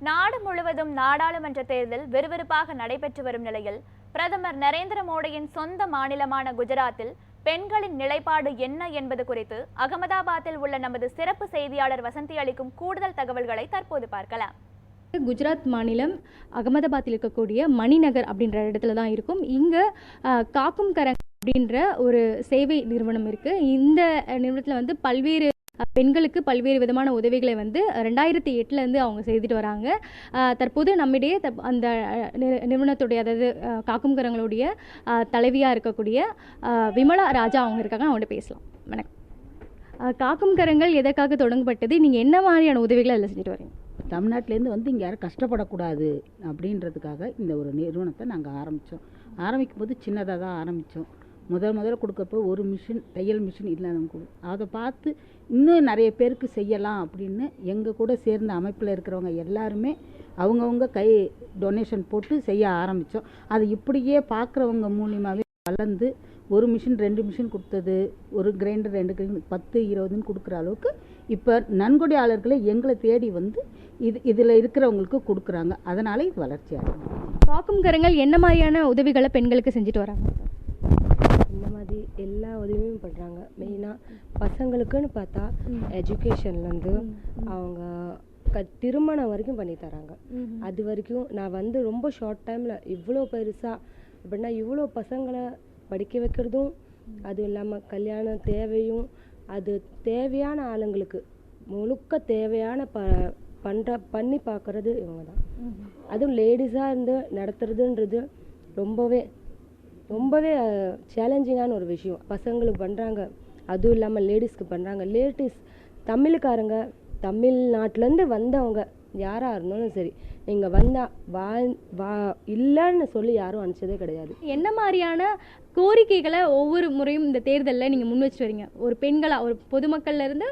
நாடு முழுவதும் நாடாளுமன்ற தேர்தல் விறுவிறுப்பாக நடைபெற்று வரும் நிலையில் பிரதமர் நரேந்திர மோடியின் சொந்த மாநிலமான குஜராத்தில் பெண்களின் நிலைப்பாடு என்ன என்பது குறித்து அகமதாபாத்தில் உள்ள நமது சிறப்பு செய்தியாளர் வசந்தி அளிக்கும் கூடுதல் தகவல்களை தற்போது பார்க்கலாம். குஜராத் மாநிலம் அகமதாபாத்தில் இருக்கக்கூடிய மணிநகர் அப்படின்ற இடத்துல தான் இருக்கும். இங்கே காக்கும் கரங் அப்படின்ற ஒரு சேவை நிறுவனம் இருக்குது இந்த நிறுவனத்தில் வந்து பல்வேறு பெண்களுக்கு பல்வேறு விதமான உதவிகளை வந்து ரெண்டாயிரத்தி எட்டுலேருந்து அவங்க செய்துட்டு வராங்க. தற்போது நம்மிடையே தப்- அந்த நிறுவனத்துடைய அதாவது காக்கும் கரங்களுடைய தலைவியாக இருக்கக்கூடிய விமலா ராஜா அவங்க இருக்காங்க. அவங்கள்ட்ட பேசலாம். வணக்கம். காக்கும் கரங்கள் எதற்காக தொடங்கப்பட்டது? நீங்கள் என்ன மாதிரியான உதவிகளை அதில் செஞ்சுட்டு வரீங்க? தமிழ்நாட்டிலேருந்து வந்து இங்கே யாரும் கஷ்டப்படக்கூடாது அப்படின்றதுக்காக இந்த ஒரு நிறுவனத்தை நாங்கள் ஆரம்பித்தோம் ஆரம்பிக்கும் போது சின்னதாக தான் ஆரம்பித்தோம் முதல் முதல்ல கொடுக்குறப்போ ஒரு மிஷின் தையல் மிஷின் இல்லாதவங்க கொடு. அதை பார்த்து இன்னும் நிறைய பேருக்கு செய்யலாம் அப்படின்னு எங்கள் கூட சேர்ந்த அமைப்பில் இருக்கிறவங்க எல்லாருமே அவங்கவுங்க கை டொனேஷன் போட்டு செய்ய ஆரம்பித்தோம் அது இப்படியே பார்க்குறவங்க மூலியமாகவே வளர்ந்து ஒரு மிஷின் ரெண்டு மிஷின் கொடுத்தது ஒரு கிரைண்டர் ரெண்டு கிரைண்டர் பத்து இருபதுன்னு கொடுக்குற அளவுக்கு இப்போ நன்கொடையாளர்களை எங்களை தேடி வந்து இது இதில் இருக்கிறவங்களுக்கு கொடுக்குறாங்க. அதனால் இது வளர்ச்சி ஆகும் காக்கும் கரங்கள் என்ன மாதிரியான உதவிகளை பெண்களுக்கு செஞ்சுட்டு வராங்க? இந்த மாதிரி எல்லா உதவியும் பண்ணுறாங்க மெயினாக பசங்களுக்குன்னு பார்த்தா எஜுகேஷன்லேருந்து அவங்க க திருமணம் வரைக்கும் பண்ணி தராங்க. அது வரைக்கும் நான் வந்து ரொம்ப ஷார்ட் டைமில் இவ்வளோ பெருசாக அப்படின்னா இவ்வளோ பசங்களை படிக்க வைக்கிறதும் அதுவும் இல்லாமல் கல்யாணம் தேவையும் அது தேவையான ஆளுங்களுக்கு முழுக்க தேவையான ப பண்ணுற பண்ணி பார்க்குறது இவங்க தான். அதுவும் லேடிஸாக இருந்து நடத்துறதுன்றது ரொம்பவே ரொம்பவே சேலஞ்சிங்கான ஒரு விஷயம். பசங்களுக்கு பண்ணுறாங்க அதுவும் இல்லாமல் லேடிஸ்க்கு பண்ணுறாங்க லேடிஸ் தமிழுக்காரங்க தமிழ்நாட்டிலேருந்து வந்தவங்க யாராக இருந்தாலும் சரி நீங்கள் வந்தால் வா வா இல்லைன்னு சொல்லி யாரும் அனுப்பிச்சதே கிடையாது. என்ன மாதிரியான கோரிக்கைகளை ஒவ்வொரு முறையும் இந்த தேர்தலில் நீங்கள் முன் வச்சு வரீங்க? ஒரு பெண்களாக ஒரு பொதுமக்கள்லேருந்து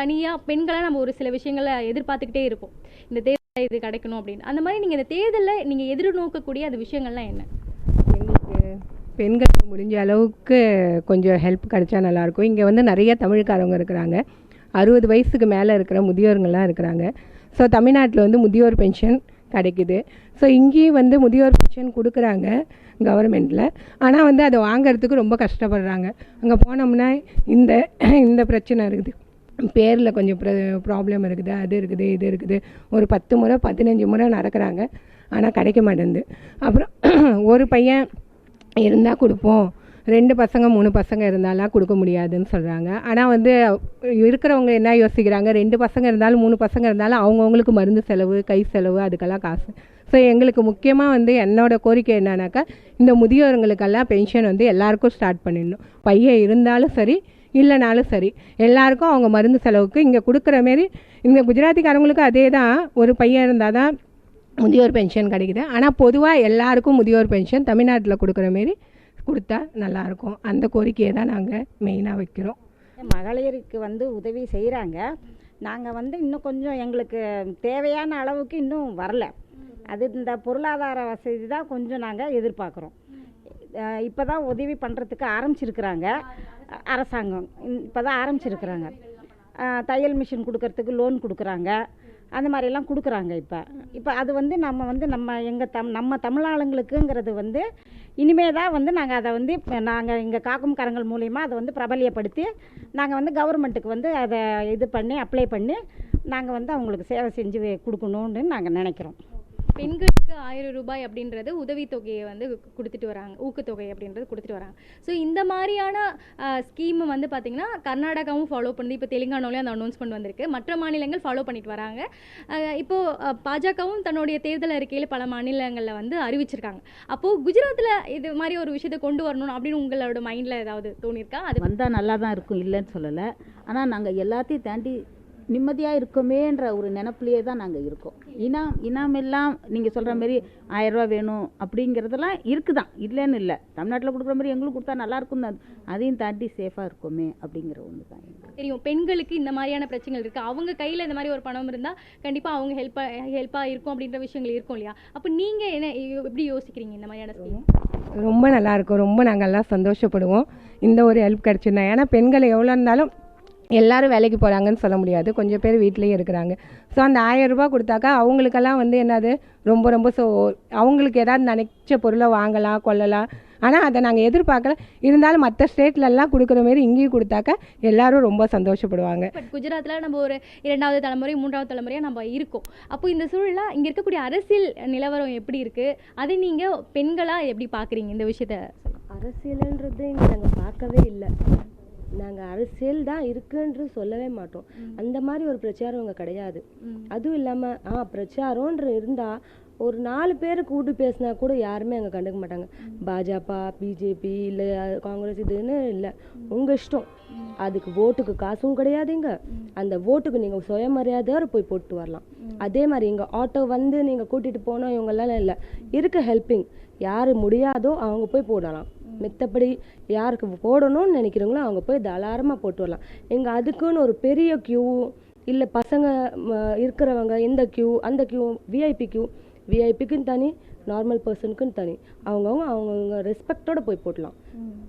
தனியாக பெண்களாக நம்ம ஒரு சில விஷயங்களை எதிர்பார்த்துக்கிட்டே இருப்போம். இந்த தேர்தலில் இது கிடைக்கணும் அப்படின்னு. அந்த மாதிரி நீங்கள் இந்த தேர்தலில் நீங்கள் எதிர்நோக்கக்கூடிய அந்த விஷயங்கள்லாம் என்ன? பெண்களுக்கு முடிஞ்ச அளவுக்கு கொஞ்சம் ஹெல்ப் கிடைச்சா நல்லாயிருக்கும். இங்கே வந்து நிறைய தமிழ்காரவங்க இருக்கிறாங்க. அறுபது வயசுக்கு மேலே இருக்கிற முதியோர்கள்லாம் இருக்கிறாங்க. ஸோ தமிழ்நாட்டில் வந்து முதியோர் பென்ஷன் கிடைக்குது. ஸோ இங்கேயும் வந்து முதியோர் பென்ஷன் கொடுக்குறாங்க கவர்மெண்ட்டில் ஆனால் வந்து அதை வாங்கிறதுக்கு ரொம்ப கஷ்டப்படுறாங்க. அங்கே போனோம்னா இந்த இந்த பிரச்சனை இருக்குது. பேரில் கொஞ்சம் ப்ராப்ளம் இருக்குது அது இருக்குது இது இருக்குது. ஒரு பத்து முறை பதினஞ்சு முறை நடக்கிறாங்க. ஆனால் கிடைக்க மாட்டேங்குது. அப்புறம் ஒரு பையன் இருந்தால் கொடுப்போம். ரெண்டு பசங்க மூணு பசங்க இருந்தாலாம் கொடுக்க முடியாதுன்னு சொல்கிறாங்க ஆனால் வந்து இருக்கிறவங்க என்ன யோசிக்கிறாங்க? ரெண்டு பசங்க இருந்தாலும் மூணு பசங்க இருந்தாலும் அவங்கவுங்களுக்கு மருந்து செலவு கை செலவு அதுக்கெல்லாம் காசு. ஸோ எங்களுக்கு முக்கியமாக வந்து என்னோட கோரிக்கை என்னன்னாக்கா இந்த முதியோர்களுக்கெல்லாம் பென்ஷன் வந்து எல்லாருக்கும் ஸ்டார்ட் பண்ணிடணும். பையன் இருந்தாலும் சரி இல்லைனாலும் சரி எல்லாருக்கும் அவங்க மருந்து செலவுக்கு இங்கே கொடுக்குற மாரி இங்கே குஜராத்திக்காரங்களுக்கும் அதே தான் ஒரு பையன் இருந்தால் தான் முதியோர் பென்ஷன் கிடைக்குது. ஆனால் பொதுவாக எல்லாருக்கும் முதியோர் பென்ஷன் தமிழ்நாட்டில் கொடுக்குற மாரி கொடுத்தா நல்லாயிருக்கும் அந்த கோரிக்கையை தான் நாங்கள் மெயினாக வைக்கிறோம். மகளிருக்கு வந்து உதவி செய்கிறாங்க நாங்கள் வந்து இன்னும் கொஞ்சம் எங்களுக்கு தேவையான அளவுக்கு இன்னும் வரல. அது இந்த பொருளாதார வசதி தான் கொஞ்சம் நாங்கள் எதிர்பார்க்குறோம். இப்போ தான் உதவி பண்ணுறதுக்கு ஆரம்பிச்சிருக்கிறாங்க. அரசாங்கம். இப்போ தான் ஆரம்பிச்சிருக்கிறாங்க. தையல் மிஷின் கொடுக்கறதுக்கு லோன் கொடுக்குறாங்க. அந்த மாதிரிலாம் கொடுக்குறாங்க இப்போ. இப்போ அது வந்து நம்ம வந்து நம்ம எங்கள் தம் நம்ம தமிழாளுங்களுக்குங்கிறது வந்து இனிமே தான் வந்து நாங்கள் அதை வந்து நாங்கள் இங்கே காக்கும் கரங்கள் மூலிமா அதை வந்து பிரபலியப்படுத்தி நாங்கள் வந்து கவர்மெண்ட்டுக்கு வந்து அதை இது பண்ணி அப்ளை பண்ணி நாங்கள் வந்து அவங்களுக்கு சேவை செஞ்சு கொடுக்கணுன்னு நாங்கள் நினைக்கிறோம். பெண்களுக்கு ஆயிரம் ரூபாய் அப்படின்றது உதவித்தொகையை வந்து கொடுத்துட்டு வராங்க ஊக்கத்தொகை அப்படின்றது கொடுத்துட்டு வராங்க. ஸோ இந்த மாதிரியான ஸ்கீம் வந்து பார்த்திங்கன்னா கர்நாடகாவும் ஃபாலோ பண்ணி இப்போ தெலுங்கானாலையும் அந்த அனௌன்ஸ்மெண்ட் வந்திருக்கு. மற்ற மாநிலங்கள் ஃபாலோ பண்ணிட்டு வராங்க. இப்போது பாஜகவும் தன்னுடைய தேர்தல் அறிக்கையில் பல மாநிலங்களில் வந்து அறிவிச்சிருக்காங்க. அப்போது குஜராத்தில் இது மாதிரி ஒரு விஷயத்தை கொண்டு வரணும் அப்படின்னு உங்களோட மைண்டில் ஏதாவது தோணியிருக்கா அது வந்தால் நல்லா தான் இருக்கும் இல்லைன்னு சொல்லலை. ஆனால் நாங்கள் எல்லாத்தையும் தாண்டி நிம்மதியாக இருக்கோமேன்ற ஒரு நினப்புலையே தான் நாங்கள் இருக்கோம். இனாம் இனாம் எல்லாம் நீங்கள் சொல்கிற மாதிரி ஆயிரரூவா வேணும் அப்படிங்கிறதெல்லாம் இருக்குதான். இல்லைன்னு இல்லை. தமிழ்நாட்டில் கொடுக்குற மாதிரி எங்களுக்கு கொடுத்தா நல்லா இருக்கும் தான். அதையும் தாண்டி சேஃபாக இருக்கோமே அப்படிங்கிற ஒன்று தான். தெரியும் பெண்களுக்கு இந்த மாதிரியான பிரச்சனைகள் இருக்குது அவங்க கையில் இந்த மாதிரி ஒரு பணம் இருந்தால் கண்டிப்பாக அவங்க ஹெல்ப்பாக ஹெல்ப்பாக இருக்கும் அப்படின்ற விஷயங்கள் இருக்கும் இல்லையா? அப்போ நீங்கள் என்ன எப்படி யோசிக்கிறீங்க இந்த மாதிரியான ஸ்கீம் ரொம்ப நல்லாயிருக்கும் ரொம்ப நாங்கள் எல்லாம் சந்தோஷப்படுவோம். இந்த ஒரு ஹெல்ப் கிடச்சிருந்தா. ஏன்னா பெண்கள் எவ்வளோ இருந்தாலும் எல்லாரும் வேலைக்கு போகிறாங்கன்னு சொல்ல முடியாது. கொஞ்சம் பேர் வீட்லேயும் இருக்கிறாங்க. ஸோ அந்த ஆயிரம் ரூபாய் கொடுத்தாக்கா அவங்களுக்கெல்லாம் வந்து என்னது? ரொம்ப ரொம்ப ஸோ அவங்களுக்கு ஏதாவது நினைச்ச பொருளை வாங்கலாம் கொள்ளலாம். ஆனால் அதை நாங்கள் எதிர்பார்க்கல. இருந்தாலும் மற்ற ஸ்டேட்லலாம் கொடுக்குற மாரி இங்கேயும் கொடுத்தாக்கா எல்லாரும் ரொம்ப சந்தோஷப்படுவாங்க. பட் குஜராத்தில் நம்ம ஒரு இரண்டாவது தலைமுறை மூன்றாவது தலைமுறையாக நம்ம இருக்கோம். அப்போ இந்த சூழலா இங்கே இருக்கக்கூடிய அரசியல் நிலவரம் எப்படி இருக்குது அதை நீங்கள் பெண்களாக எப்படி பார்க்குறீங்க இந்த விஷயத்த? அரசியல்ன்றது இங்கே நாங்கள் பார்க்கவே இல்லை. நாங்கள் அரசியல் தான் இருக்குன்றது சொல்லவே மாட்டோம். அந்த மாதிரி ஒரு பிரச்சாரம் இங்கே கிடையாது. அதுவும் இல்லாமல் ஆ பிரச்சாரம்ன்ற இருந்தால் ஒரு நாலு பேர் கூட்டு பேசினா கூட யாருமே அங்கே கண்டுக்க மாட்டாங்க. பாஜக பிஜேபி இல்லை காங்கிரஸ் இதுன்னு இல்லை. உங்கள் இஷ்டம். அதுக்கு ஓட்டுக்கு காசும் கிடையாதுங்க அந்த ஓட்டுக்கு நீங்கள் சுயமரியாதையோட போய் போட்டு வரலாம். அதே மாதிரி இங்கே ஆட்டோ வந்து நீங்கள் கூட்டிகிட்டு போனோம் இவங்கெல்லாம் இல்லை. இருக்க ஹெல்பிங் யார் முடியாதோ அவங்க போய் போடலாம். மித்தபடி யாருக்கு போடணும்னு நினைக்கிறவங்களோ அவங்க போய் தாராளமாக போட்டு வரலாம். எங்கள் அதுக்குன்னு ஒரு பெரிய க்யூ இல்லை பசங்க ம, இருக்கிறவங்க இந்த க்யூ அந்த க்யூ விஐபி க்யூ விஐபிக்குன்னு தனி நார்மல் பர்சனுக்குன்னு தனி. அவங்கவுங்க அவங்கவுங்க ரெஸ்பெக்டோட போய் போடலாம்.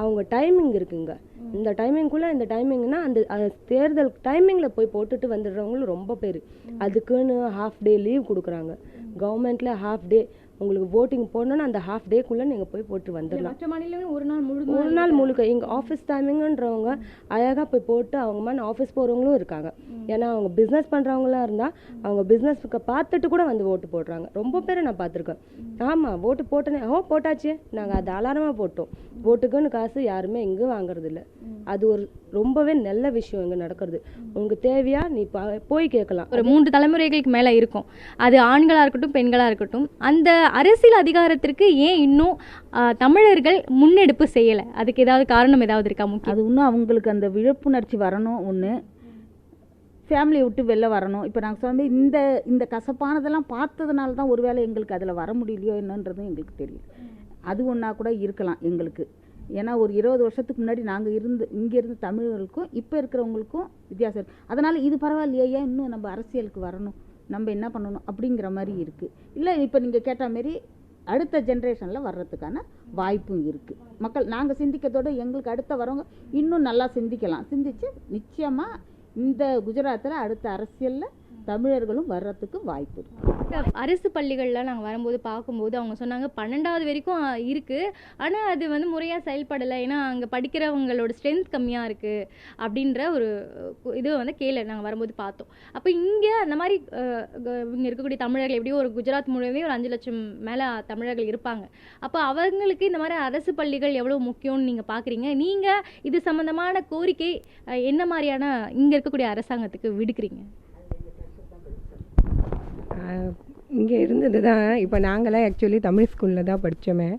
அவங்க டைமிங் இருக்குங்க. இந்த டைமிங்குள்ளே இந்த டைமிங்னா அந்த தேர்தல் டைமிங்கில் போய் போட்டுட்டு வந்துடுறவங்களும் ரொம்ப பேர். அதுக்குன்னு ஹாஃப் டே லீவ் கொடுக்குறாங்க. கவர்மெண்ட்டில் ஹாஃப் டே உங்களுக்கு voting போடணும்னா அந்த ஹாஃப் டேக்குள்ளே நீங்கள் போய் போட்டு வந்துடலாம் மற்ற மாநிலங்களும் ஒரு நாள் முழுக்க ஒரு நாள் முழுக்க. இங்கே ஆஃபீஸ் டைமிங்கன்றவங்க அழகாக போய் போட்டு அவங்க மாதிரி ஆஃபீஸ் போகிறவங்களும் இருக்காங்க. ஏன்னா அவங்க பிஸ்னஸ் பண்ணுறவங்களா இருந்தால் அவங்க பிஸ்னஸ்க்கு பார்த்துட்டு கூட வந்து ஓட்டு போடுறாங்க. ரொம்ப பேரை நான் பார்த்துருக்கேன். ஆமாம் ஓட்டு போட்டனே ஓ போட்டாச்சு. நாங்கள் அது அலாரமாக போட்டோம். ஓட்டுக்குன்னு காசு யாருமே இங்கே வாங்குறது இல்ல அது ஒரு ரொம்பவே நல்ல விஷயம் இங்கே நடக்கிறது. உங்களுக்கு தேவையா நீ போய் கேட்கலாம். ஒரு மூன்று தலைமுறைகளுக்கு மேலே இருக்கும். அது ஆண்களாக இருக்கட்டும் பெண்களாக இருக்கட்டும் அந்த அரசியல் அதிகாரத்திற்கு ஏன் இன்னும் தமிழர்கள் முன்னெடுப்பு செய்யலை? அதுக்கு ஏதாவது காரணம் ஏதாவது இருக்கா முக்கியம்? அது இன்னும் அவங்களுக்கு அந்த விழிப்புணர்ச்சி வரணும் ஒன்று ஃபேமிலியை விட்டு வெளில வரணும். இப்போ நாங்கள் சொன்ன இந்த இந்த கசப்பானதெல்லாம் பார்த்ததுனால தான் ஒருவேளை எங்களுக்கு அதில் வர முடியலையோ என்னன்றதும் எங்களுக்கு தெரியல. அது ஒன்றா கூட இருக்கலாம் எங்களுக்கு. ஏன்னா ஒரு இருபது வருஷத்துக்கு முன்னாடி நாங்கள் இருந்து இங்கே இருந்த தமிழர்களுக்கும் இப்போ இருக்கிறவங்களுக்கும் வித்தியாசம் இருக்குது அதனால் இது பரவாயில்லையே ஏன் இன்னும் நம்ம அரசியலுக்கு வரணும்? நம்ம என்ன பண்ணணும் அப்படிங்கிற மாதிரி இருக்குது இல்லை இப்போ நீங்கள் கேட்ட மாரி அடுத்த ஜென்ரேஷனில் வர்றதுக்கான வாய்ப்பும் இருக்குது மக்கள் நாங்கள் சிந்திக்கிறதோட எங்களுக்கு அடுத்த வரவங்க இன்னும் நல்லா சிந்திக்கலாம். சிந்திச்சு நிச்சயமாக இந்த குஜராத்தில் அடுத்த அரசியலில் தமிழர்களும் வர்றதுக்கு வாய்ப்பு இருக்குது அரசு பள்ளிகளில் நாங்கள் வரும்போது பார்க்கும்போது அவங்க சொன்னாங்க பன்னெண்டாவது வரைக்கும் இருக்குது ஆனால் அது வந்து முறையாக செயல்படலை. ஏன்னா அங்கே படிக்கிறவங்களோட ஸ்ட்ரென்த் கம்மியாக இருக்குது அப்படின்ற ஒரு இது வந்து கேளு. நாங்கள் வரும்போது பார்த்தோம். அப்போ இங்கே அந்த மாதிரி இங்கே இருக்கக்கூடிய தமிழர்கள் எப்படியும் ஒரு குஜராத் முழுவதுமே ஒரு அஞ்சு லட்சம் மேலே தமிழர்கள் இருப்பாங்க. அப்போ அவங்களுக்கு இந்த மாதிரி அரசு பள்ளிகள் எவ்வளோ முக்கியம்னு நீங்கள் பார்க்குறீங்க நீங்கள் இது சம்மந்தமான கோரிக்கை என்ன மாதிரியான இங்கே இருக்கக்கூடிய அரசாங்கத்துக்கு விடுக்கிறீங்க? இங்கே இருந்தது தான் இப்போ நாங்களாம் ஆக்சுவலி தமிழ் ஸ்கூலில் தான் படித்தோமே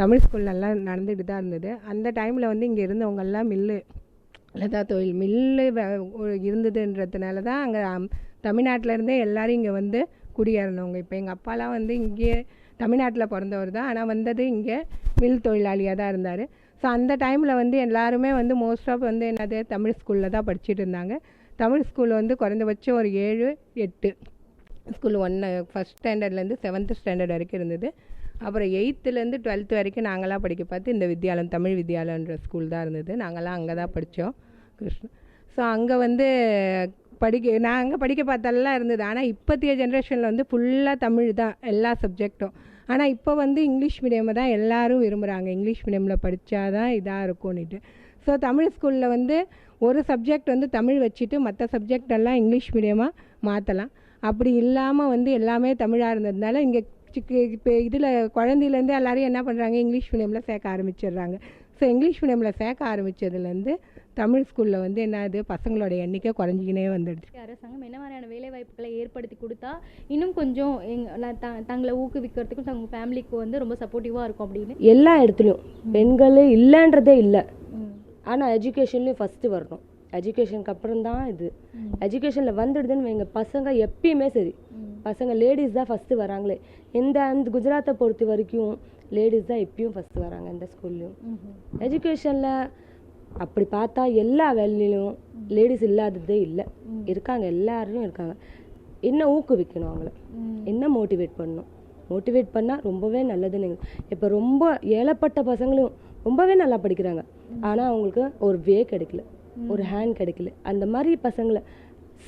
தமிழ் ஸ்கூல்லலாம் நடந்துட்டு தான் இருந்தது. அந்த டைமில் வந்து இங்கே இருந்தவங்கெல்லாம் மில்லு லதா தொழில் மில்லு இருந்ததுன்றதுனால தான் அங்கே தமிழ்நாட்டிலேருந்தே எல்லோரும் இங்கே வந்து குடியேறினவங்க. இப்போ எங்கள் அப்பாலாம் வந்து இங்கே தமிழ்நாட்டில் பிறந்தவர் தான். ஆனால் வந்தது இங்கே மில் தொழிலாளியாக தான் இருந்தார். ஸோ அந்த டைமில் வந்து எல்லாருமே வந்து மோஸ்ட் ஆஃப் வந்து என்னது தமிழ் ஸ்கூலில் தான் படிச்சுட்டு இருந்தாங்க. தமிழ் ஸ்கூல் வந்து குறைந்தபட்சம் ஒரு ஏழு எட்டு. ஸ்கூல் ஒன்று ஃபஸ்ட் ஸ்டாண்டர்ட்லேருந்து செவன்த் ஸ்டாண்டர்ட் வரைக்கும் இருந்தது. அப்புறம் எயித்துலேருந்து டுவெல்த்து வரைக்கும் நாங்களாம் படிக்க பார்த்து இந்த வித்யாலயம் தமிழ் வித்யாலயன்ற ஸ்கூல் தான் இருந்தது. நாங்களாம் அங்கே தான் படித்தோம் கிருஷ்ண. ஸோ அங்கே வந்து படிக்க நான் அங்கே படிக்க பார்த்தெல்லாம் இருந்தது. ஆனால் இப்போத்திய ஜென்ரேஷனில் வந்து ஃபுல்லாக தமிழ் தான் எல்லா சப்ஜெக்ட்டும் ஆனால் இப்போ வந்து இங்கிலீஷ் மீடியமை தான் எல்லோரும் விரும்புகிறாங்க இங்கிலீஷ் மீடியமில் படித்தா தான் இதாக இருக்கும்னுட்டு. ஸோ தமிழ் ஸ்கூலில் வந்து ஒரு சப்ஜெக்ட் வந்து தமிழ் வச்சுட்டு மற்ற சப்ஜெக்ட் எல்லாம் இங்கிலீஷ் மீடியமாக மாற்றலாம் அப்படி இல்லாமல் வந்து எல்லாமே தமிழாக இருந்ததுனால இங்கே இப்போ இதில் குழந்தையிலேருந்து எல்லாரையும் என்ன பண்ணுறாங்க இங்கிலீஷ் மீடியமில் சேர்க்க ஆரம்பிச்சிடுறாங்க. ஸோ இங்கிலீஷ் மீடியமில் சேர்க்க ஆரம்பித்ததுலேருந்து தமிழ் ஸ்கூலில் வந்து என்னது? பசங்களோட எண்ணிக்கை குறைஞ்சிக்கினே வந்துடுச்சு. அரசாங்கம் என்ன மாதிரியான வேலை வாய்ப்புகளை ஏற்படுத்தி கொடுத்தா இன்னும் கொஞ்சம் எங்க நான் த- தங்களை ஊக்குவிக்கிறதுக்கும் தங்க ஃபேமிலிக்கு வந்து ரொம்ப சப்போர்ட்டிவாக இருக்கும் அப்படின்னு? எல்லா இடத்துலையும். பெண்கள் இல்லைன்றதே இல்லை. ஆனால் எஜுகேஷன்லேயும் ஃபஸ்ட்டு வரணும். எஜுகேஷனுக்கு அப்புறம் தான் இது எஜுகேஷனில் வந்துடுதுன்னு வைங்க பசங்க எப்பயுமே சரி. பசங்க லேடிஸ் தான் ஃபஸ்ட்டு வராங்களே. இந்த அந்த குஜராத்தை பொறுத்த வரைக்கும் லேடிஸ் தான் எப்பயும் ஃபஸ்ட்டு வராங்க இந்த ஸ்கூல்லையும் எஜுகேஷனில் அப்படி பார்த்தா எல்லா வேலையிலும் லேடிஸ் இல்லாததே இல்லை. இருக்காங்க எல்லாரும் இருக்காங்க. என்ன ஊக்குவிக்கணும் அவங்கள? என்ன மோட்டிவேட் பண்ணணும்? மோட்டிவேட் பண்ணால் ரொம்பவே நல்லதுன்னு இப்போ ரொம்ப ஏழப்பட்ட பசங்களும் ரொம்பவே நல்லா படிக்கிறாங்க. ஆனால் அவங்களுக்கு ஒரு வே கிடைக்கல. ஒரு ஹேண்ட் கிடைக்கல. அந்த மாதிரி பசங்களை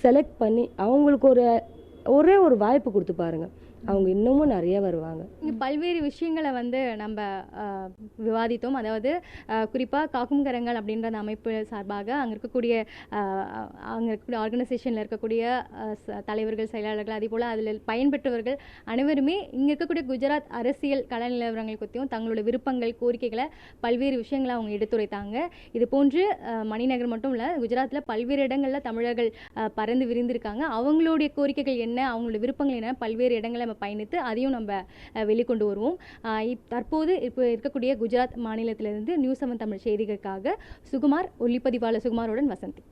செலக்ட் பண்ணி அவங்களுக்கு ஒரு ஒரே ஒரு வாய்ப்பு கொடுத்து பாருங்கள் அவங்க இன்னமும் நிறைய வருவாங்க. இங்கே பல்வேறு விஷயங்களை வந்து நம்ம விவாதித்தோம். அதாவது குறிப்பாக காக்கும் கரங்கள் அப்படின்ற அந்த அமைப்பு சார்பாக அங்கே இருக்கக்கூடிய அங்கே இருக்கக்கூடிய ஆர்கனைசேஷனில் இருக்கக்கூடிய ச- தலைவர்கள் செயலாளர்கள் அதே போல் அதில் பயன்பெற்றவர்கள் அனைவருமே இங்கே இருக்கக்கூடிய குஜராத் அரசியல் கல நிலவரங்கள் பற்றியும் தங்களோட விருப்பங்கள் கோரிக்கைகளை பல்வேறு விஷயங்களை அவங்க எடுத்துரைத்தாங்க. இது போன்று மணிநகர் மட்டும் இல்லை குஜராத்தில் பல்வேறு இடங்களில் தமிழர்கள் பறந்து விரிந்திருக்காங்க. அவங்களுடைய கோரிக்கைகள் என்ன? அவங்களோட விருப்பங்கள் என்ன? பல்வேறு இடங்களை நம்ம பயணித்து அதையும் நம்ம வெளிக்கொண்டு வருவோம். தற்போது இப்போ இருக்கக்கூடிய குஜராத் மாநிலத்திலிருந்து நியூஸ் செவன் தமிழ் செய்திகளுக்காக சுகுமார் ஒளிப்பதிவாளர் சுகுமாருடன் வசந்தி.